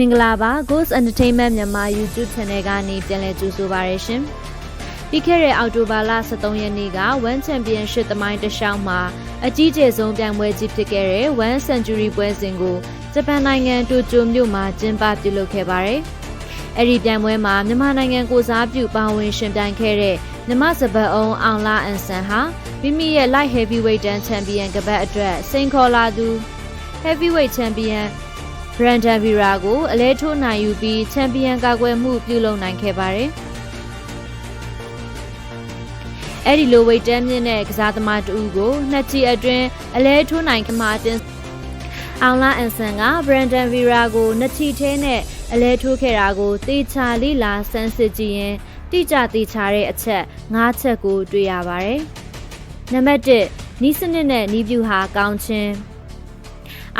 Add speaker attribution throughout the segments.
Speaker 1: မင်္ဂလာပါ Ghost Entertainment မြန်မာ YouTube Channel ကနေပြန်လည်ကြိုဆိုပါရရှင်။ပြီးခဲ့တဲ့အောက်တိုဘာလ23ရက်နေ့က One Championship သမိုင်းတစ်လျှောက်မှာအကြီးကျယ်ဆုံးပြိုင်ပွဲကြီးဖြစ်ခဲ့တဲ့ One Century ပွဲစဉ်ကိုဂျပန်နိုင်ငံတိုကျိုမြို့မှာကျင်းပပြုလုပ်ခဲ့ပါတယ်။အဲ့ဒီပြိုင်ပွဲမှာမြန်မာနိုင်ငံကိုစားပြုပါဝင်ရှင်ပြိုင်ခဲ့တဲ့မြမစပတ်အောင်အောင်လာအန်ဆန်ဟာမိမိရဲ့ Light Heavyweight Dan Champion ကပတ်အတွက်စိန်ခေါ်လာသူ Heavyweight Champion ဘ ရန်ဒန်ဗီရာကိုအလဲထိုးနိုင်ယူပြီးချန်ပီယံကာကွယ်မှုပြုလုပ်နိုင်ခဲ့ပါတယ်။အဲ့ဒီလိုဝိတ်တန်းမြင့်တဲ့ကစားသမားတူကိုနှစ်ချီအတွင်းအလဲထိုးနိုင်ခမာတင်အောင်လာအန်ဆန်ကဘရန်ဒန်ဗီရာကိုနှစ်ချီထဲနဲ့အလဲထိုးခဲ့တာကိုတေချာလိလာစမ်းစစ်ကြည့်ရင်တိကျတေချာတဲ့အချက်၅ချက်ကိုတွေ့ရပါတယ်။နံပါတ်1နီးစနစ်နဲ့နီးပြူဟာကောင်းချင်း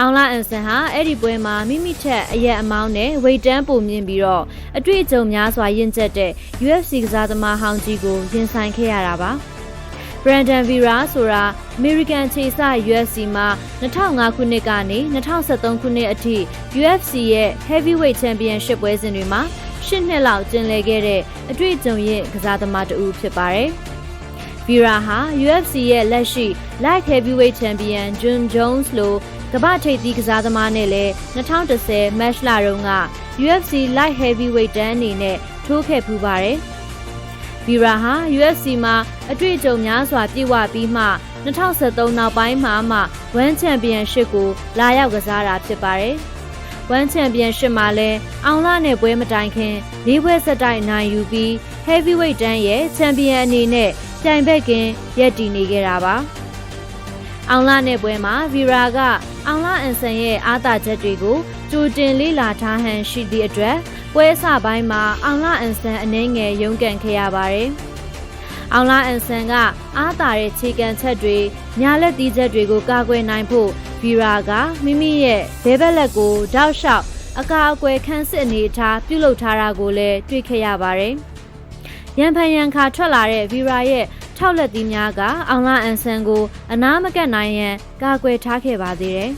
Speaker 1: အောင်လာအန်ဆန်ဟာအဲ့ဒီပွဲမှာမိမိထက်အရက်အမောင်းနဲ့ဝိတ်တန်းပုံမြင်ပြီးတော့အတွေ့အကြုံများစွာရင့်ကျက်တဲ့ UFC ကစားသမားဟောင်းကြီးကိုရင်ဆိုင်ခဲ့ရတာပါ။ Brandon Vera ဆိုတာ American ခြေစ UFC မှာ2005ခုနှစ်ကနေ2013ခုနှစ်အထိ UFC ရဲ့ Heavyweight Championship ပွဲစဉ်တွေမှာ၈နှစ်လောက်ကျင်းလည်ခဲ့တဲ့အတွေ့အကြုံရင့်ကစားသမားတဦးဖြစ်ပါတယ်။ Vera ဟာ UFC ရဲ့လက်ရှိ Light Heavyweight Champion Jun Jones လို ကမ္ဘာထိပ်သီးကစားသမားနဲ့လည်း2010 match လတုန်းက UFC Light Heavyweight တန်းအနေနဲ့ထိုးခဲ့ပူပါတယ်။ဗီရာဟာ UFC မှာအတွေ့အကြုံများစွာပြည့်ဝပြီးမှ2013နောက်ပိုင်းမှာမှ One Championship ကိုလာရောက်ကစားတာဖြစ်ပါတယ်။ One Championship မှာလည်းအောင်လာနဲ့ပွဲမတိုင်ခင်၄ပွဲဆက်တိုက်နိုင်ယူပြီး Heavyweight တန်းရဲ့ Champion အနေနဲ့ပြိုင်ဘက်ကင်းရပ်တည်နေခဲ့တာပါ။အောင်လာနဲ့ပွဲမှာဗီရာက အောင်လာအန်ဆန်ရဲ့အားသာချက်တွေကိုကြိုတင်လေ့လာထားဟန်ရှိသည့်အတွက်ပွဲစပိုင်းမှာအောင်လာအန်ဆန်အနေငယ်ရုန်းကန်ခဲ့ရပါတယ်။အောင်လာအန်ဆန်ကအားသာတဲ့ခြေကန်ချက်တွေညာလက်သီးချက်တွေကိုကာကွယ်နိုင်ဖို့ဗီရာကမိမိရဲ့ဘဲဘက်လက်ကိုတောက်လျှောက်အကာအကွယ်ခံစစ်အနေထားပြုလုပ်ထားတာကိုလည်းတွေ့ခဲ့ရပါတယ်။ရန်ဖန်ရန်ခါထွက်လာတဲ့ဗီရာရဲ့ ထောက်လက်သီးများကအောင်လာအန်ဆန်ကို အနာမကတ်နိုင်ရန်ကာကွယ်ထားခဲ့ပါသေးတယ်။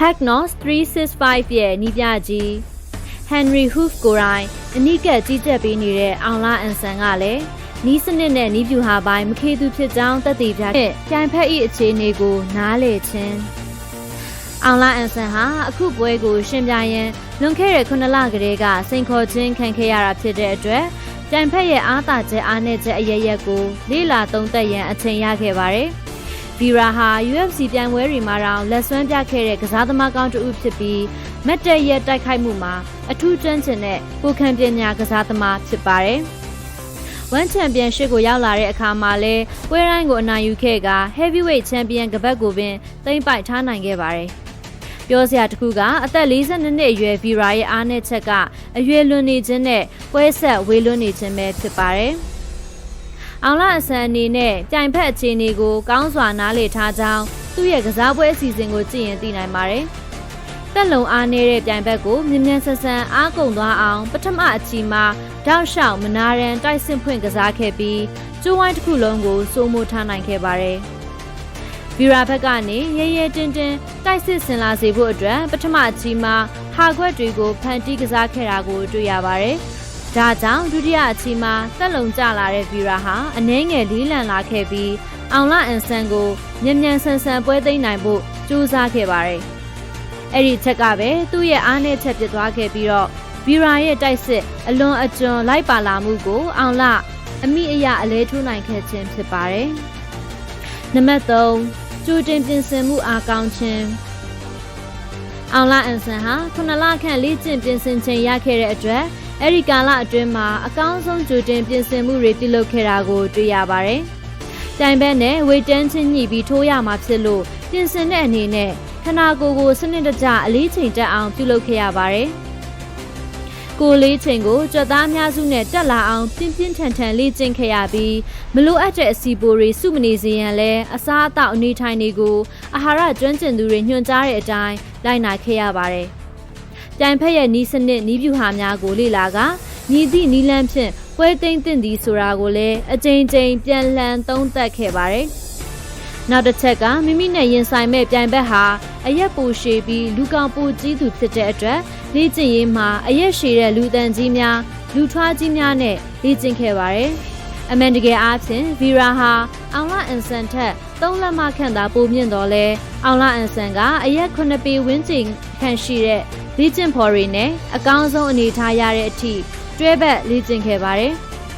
Speaker 1: Hacknos 365ရဲ့နီးပြကြီး Henry Hoof ကိုယ်တိုင်အနိကကြီးကြပ်ပေးနေတဲ့အောင်လာအန်ဆန်ကလည်းနီးစနစ်နဲ့နီးပြူဟာပိုင်းမခေသူဖြစ်ကြောင်းသက်သေပြတဲ့ပြိုင်ဖက်၏အခြေအနေကိုနားလည်ခြင်းအောင်လာအန်ဆန်ဟာအခုပွဲကို ရှင်ပြိုင်ရန်လွန်ခဲ့တဲ့9လကလေးကစိန်ခေါ်ခြင်းခံခဲ့ရတာဖြစ်တဲ့အတွက် ပြိုင်ဖက်ရဲ့အားသာချက်အားနည်းချက်အရရက်ကိုလေ့လာသုံးသပ်ရန်အချိန်ရခဲ့ပါတယ်။ဗီရာဟာ UFC ပြိုင်ပွဲတွေမှာတောင်လက်စွမ်းပြခဲ့တဲ့ကစားသမားကောင်းတစ်ဦးဖြစ်ပြီးမက်တက်ရဲ့တိုက်ခိုက်မှုမှာအထူးကျွမ်းကျင်တဲ့ကိုခံပညာကစားသမားဖြစ်ပါတယ်။ One Championship ကိုရောက်လာတဲ့အခါမှာလဲပွဲတိုင်းကိုအနိုင်ယူခဲ့က Heavyweight Champion ကပတ်ကိုပင်သိမ်းပိုက်ထားနိုင်ခဲ့ပါတယ်။ ပြောစရာတခုကအသက်42နှစ်အရွယ်ဗီရာရဲ့အားနည်းချက်ကအရွယ်လွန်နေခြင်းနဲ့ပွဲဆက်ဝေလွန်းနေခြင်းပဲဖြစ်ပါတယ်။အောင်လာအဆန်အနေနဲ့ပြိုင်ဖက်အခြေအနေကိုကောင်းစွာနားလည်ထားကြောင်းသူ့ရဲ့ကစားပွဲအစီအစဉ်ကိုကြည့်ရင်သိနိုင်ပါတယ်။တက်လုံအားနေတဲ့ပြိုင်ဘက်ကိုမြ мян ဆန်ဆန်အားကုန်သွားအောင်ပထမအချီမှာတောက်လျှောက်မနာရန်တိုက်ဆင့်ဖွင့်ကစားခဲ့ပြီးကျိုးဝိုင်းတစ်ခုလုံးကိုစိုးမိုးထားနိုင်ခဲ့ပါတယ်။ ဗီရာဘက်ကနေရဲရဲတင်းတင်းတိုက်စစ်ဆင်လာစေဖို့အတွက်ပထမအကြီးမှာဟာခွက်တွေကိုဖန်တီးကစားခဲ့တာကိုတွေ့ရပါတယ်။ဒါကြောင့်ဒုတိယအကြီးမှာသက်လုံကျလာတဲ့ဗီရာဟာအနှဲငယ်လေးလံလာခဲ့ပြီးအောင်လအန်ဆန်ကိုမြန်မြန်ဆန်ဆန်ပွဲသိမ်းနိုင်ဖို့ကြိုးစားခဲ့ပါတယ်။အဲ့ဒီချက်ကပဲသူ့ရဲ့အားနည်းချက်ဖြစ်သွားခဲ့ပြီးတော့ဗီရာရဲ့တိုက်စစ်အလွန်အကျွံလိုက်ပါလာမှုကိုအောင်လအမိအယအလဲထိုးနိုင်ခဲ့ခြင်းဖြစ်ပါတယ်။နံပါတ်3 ကြိုတင်ပြင်ဆင်မှုအားကောင်းခြင်းအောင်လာအန်ဆန်ဟာခုနလခန့်လေ့ကျင့်ပြင်ဆင်ခြင်းရခဲ့တဲ့အတွက်အဲ့ဒီကာလအတွင်းမှာအကောင်းဆုံးကြိုတင်ပြင်ဆင်မှုတွေပြုလုပ်ခဲ့တာကိုတွေ့ရပါတယ်။တိုင်ဘက်နဲ့ဝေတန်းချင်းညှိပြီးထိုးရမှာဖြစ်လို့ပြင်ဆင်တဲ့အနေနဲ့ခနာကိုကိုစနစ်တကျအလေးချိန်တက်အောင်ပြုလုပ်ခဲ့ရပါတယ်။ ကိုလေးချိန်ကိုကြွက်သားအများစုနဲ့တက်လာအောင်ပြင်းပြင်းထန်ထန်လေ့ကျင့်ခဲ့ရပြီးမလိုအပ်တဲ့အစီပိုတွေစုမနေစေရန်လဲအစားအသောက်အနေထိုင်တွေကိုအာဟာရကျွမ်းကျင်သူတွေညွှန်ကြားတဲ့အတိုင်းလိုက်နာခဲ့ရပါတယ်။ပြိုင်ဖက်ရဲ့နီးစနစ်နီးဗျူဟာများကိုလေ့လာကညီသည့်နီးလန်းဖြင့်ပွဲသိမ်းသင့်သည်ဆိုတာကိုလည်းအကြိမ်ကြိမ်ပြန်လှန်သုံးသပ်ခဲ့ပါတယ်။နောက်တစ်ချက်ကမိမိနဲ့ရင်ဆိုင်မဲ့ပြိုင်ဘက်ဟာအရက်ပူရှည်ပြီးလူကောင်ပူကြီးသူဖြစ်တဲ့အတွက် လေ့ကျင့်ရေးမှာအရက်ရှည်တဲ့လူတန်ကြီးများလူထွားကြီးများနဲ့လေ့ကျင့်ခဲ့ပါတယ်။အမှန်တကယ်အားဖြင့်ဗီရာဟာအောင်လာအန်ဆန်ထက်သုံးလက်မခန့်သာပိုမြင့်တော်လဲအောင်လာအန်ဆန်ကအရက်9ပေဝန်းကျင်ခန့်ရှိတဲ့လေ့ကျင့်ဖော်တွေနဲ့အကောင်းဆုံးအနေထားရတဲ့အထိတွဲဘက်လေ့ကျင့်ခဲ့ပါတယ်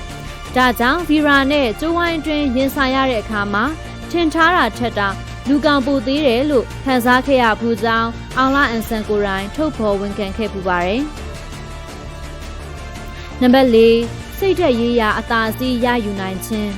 Speaker 1: ။ဒါကြောင့်ဗီရာနဲ့ကျိုးဝိုင်းအတွင်းရင်ဆိုင်ရတဲ့အခါမှာထင်ထားတာထက်တောင် လူကောင်ပူသေးတယ်လို့ခံစားခဲ့ရဘူးကြောင်းအောင်လာအန်ဆန်ကိုရိုင်းထုတ်ဖော်ဝန်ခံခဲ့ပူပါတယ်။နံပါတ်၄စိတ်ဓာတ်ရေးရာအသာစီးရယူနိုင်ခြင်း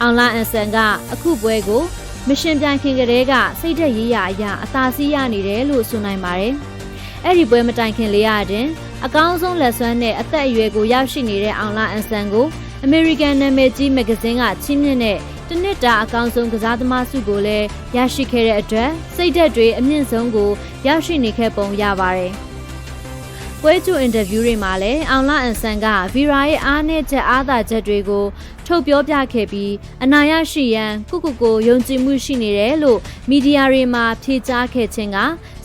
Speaker 1: အောင်လာအန်ဆန်ကအခုပွဲကို မရှင်ပြိုင်ခင်ကလေးကစိတ်ဓာတ်ရေးရာအရာအသာစီးရနေတယ်လို့ဆိုနိုင်ပါတယ်။အဲ့ဒီပွဲမတိုင်ခင်လေးရတဲ့အကောင်းဆုံးလက်စွမ်းနဲ့အသက်အရွယ်ကိုရောက်ရှိနေတဲ့အောင်လာအန်ဆန်ကို American နာမည်ကြီးမဂ္ဂဇင်းကချီးမြှင့်တဲ့ တနစ်တာအကောင်းဆုံးကစားသမားစုကိုလည်းရရှိခဲ့တဲ့အတွက်စိတ်ဓာတ်တွေအမြင့်ဆုံးကိုရောက်ရှိနေခဲ့ပုံရပါတယ်။ပွဲကြိုအင်တာဗျူးတွေမှာလည်းအောင်လာအန်ဆန်ကဗီရာရဲ့အားနည်းချက်အားသာချက်တွေကိုထုတ်ပြောပြခဲ့ပြီးအနာရရှိရန်ကုကုကိုယုံကြည်မှုရှိနေတယ်လို့မီဒီယာတွေမှာဖြေကြားခဲ့ခြင်းက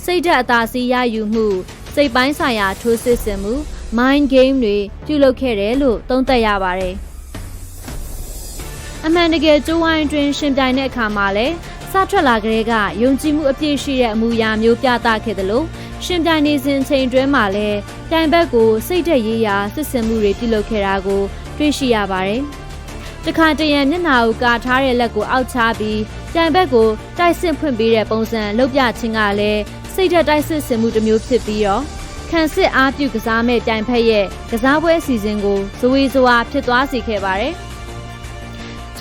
Speaker 1: စိတ်ဓာတ်အသာစီးရယူမှုစိတ်ပိုင်းဆိုင်ရာထိုးစစ်ဆင်မှု mind game တွေပြုလုပ်ခဲ့တယ်လို့သုံးသပ်ရပါတယ်။ အမှန်တကယ်ကျိုးဝိုင်းတွင်ရှင်ပြိုင်တဲ့အခါမှာလည်းစထွက်လာကလေးကယုံကြည်မှုအပြည့်ရှိတဲ့အမူအရာမျိုးပြသခဲ့တယ်လို့ရှင်ပြိုင်နေစဉ်ချိန်တွင်းမှာလည်းပြိုင်ဘက်ကိုစိတ်သက်ရေးရာစစ်စင်မှုတွေပြုလုပ်ခဲ့တာကို တွေ့ရှိရပါတယ်။တခါတရံမျက်နှာကိုကာထားတဲ့လက်ကိုအောက်ချပြီးပြိုင်ဘက်ကိုတိုက်စစ်ဖွင့်ပေးတဲ့ပုံစံလုပ်ပြခြင်းကလည်းစိတ်သက်တိုက်စစ်စင်မှုတစ်မျိုးဖြစ်ပြီးတော့ခံစစ်အားပြုကစားမဲ့ပြိုင်ဖက်ရဲ့ကစားပွဲအစီအစဉ်ကိုဇဝေဇဝါဖြစ်သွားစေခဲ့ပါတယ်။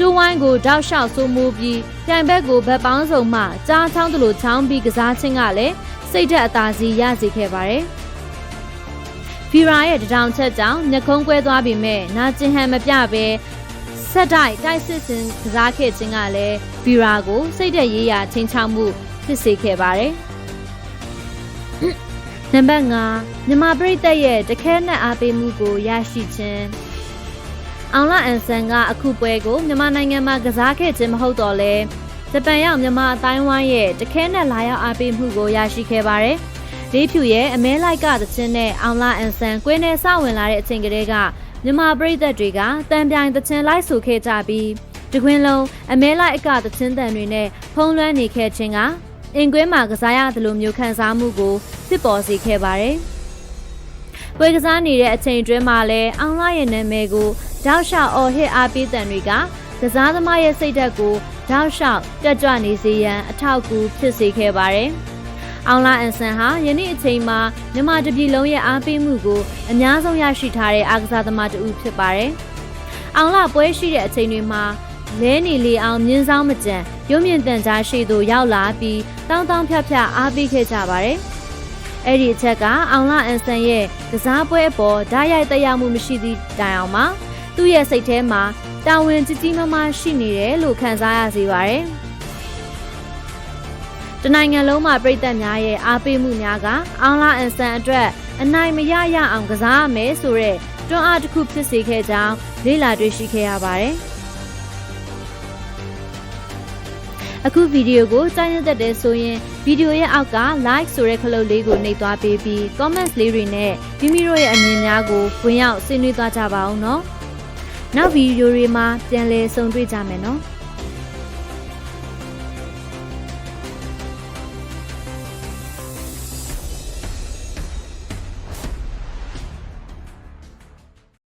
Speaker 1: ကျိုးဝိုင်းကိုတောက်လျှောက်စိုးမိုးပြီးပြိုင်ဘက်ကိုဗတ်ပေါင်းစုံမှကြားချောင်းတလို့ချောင်းပြီးကစားခြင်းကလည်းစိတ်ဓာတ်အသာစီရစေခဲ့ပါတယ်။ဗီရာရဲ့တထောင်ချက်ကြောင့်ညခုံးကွဲသွားပြီမဲ့နာကျင်ဟန်မပြပဲဆက်တိုက်တိုက်စစ်စင်ကစားခဲ့ခြင်းကလည်းဗီရာကိုစိတ်ဓာတ်ရေးရာချင်းချောက်မှုဖြစ်စေခဲ့ပါတယ်။နံပါတ်5မြန်မာပြည်သက်ရဲ့တခဲနဲ့အားပေးမှုကိုရရှိခြင်း အောင်လာအန်ဆန်ကအခုပွဲကိုမြန်မာနိုင်ငံမှာကစားခဲ့ခြင်းမဟုတ်တော့လဲဂျပန်ရောက်မြန်မာအတိုင်းဝိုင်းရဲ့တခဲနဲ့လာရောက်အားပေးမှုကိုရရှိခဲ့ပါတယ်။လေးဖြူရဲ့အမဲလိုက်ကသချင်းနဲ့အောင်လာအန်ဆန်ကွင်းနဲ့စဝင်လာတဲ့အချိန်ကလေးကမြန်မာပြည်သက်တွေကတံပြိုင်သချင်းလိုက်ဆိုခဲ့ကြပြီးတကွင်းလုံးအမဲလိုက်အကသချင်းတန်တွေနဲ့ဖုံးလွှမ်းနေခဲ့ခြင်းကအင်ကွင်းမှာကစားရတယ်လို့မျိုးခံစားမှုကိုဖြစ်ပေါ်စေခဲ့ပါတယ်။ ပွဲကစားနေတဲ့အချိန်တွင်းမှာလည်းအောင်လာရဲ့နာမည်ကိုတောက်လျှောက်အော်ဟစ်အားပေးတန်တွေကကစားသမားရဲ့စိတ်ဓာတ်ကိုတောက်လျှောက်တက်ကြွနေစေရန်အထောက်အကူဖြစ်စေခဲ့ပါတယ်။အောင်လာအန်ဆန်ဟာယနေ့အချိန်မှာမြန်မာတပြည်လုံးရဲ့အားပေးမှုကိုအများဆုံးရရှိထားတဲ့အားကစားသမားတူဖြစ်ပါတယ်။အောင်လာပွဲရှိတဲ့အချိန်တွေမှာလဲနေလေအောင်မြင်းဆောင်မကြံရုံမြင့်တန်ကြားရှိသူရောက်လာပြီးတောင်းတောင်းဖြတ်ဖြတ်အားပေးခဲ့ကြပါတယ်။ အဲ့ဒီအချက်ကအောင်လာအန်ဆန်ရဲ့ကစားပွဲအပေါ်ဓာတ်ရိုက်တက်ရောက်မှုမရှိသည့်တိုင်အောင်မှာသူ့ရဲ့စိတ်ထဲမှာတာဝန်ကြီးကြီးမားမားရှိနေတယ်လို့ခံစားရစေပါတယ်။တနိုင်ငံလုံးမှာပြည်သက်များရဲ့အားပေးမှုများကအောင်လာအန်ဆန်အတွက်အနိုင်မရရအောင်ကစားရမယ်ဆိုတဲ့တွန်းအားတစ်ခုဖြစ်စေခဲ့ကြောင်းလေ့လာတွေ့ရှိခဲ့ရပါတယ်။ အခုဗီဒီယိုကိုကြားရတဲ့တဲ့ဆိုရင်ဗီဒီယိုရဲ့အောက်က like ဆိုတဲ့ခလုတ်လေးကိုနှိပ်သွားပေးပြီး comments လေးတွေနဲ့မိမိတို့ရဲ့အမြင်များကိုဝင်ရောက်ဆွေးနွေးသွားကြပါအောင်နော်။နောက်ဗီဒီယိုတွေမှာပြန်လည်ဆုံတွေ့ကြမယ်နော်။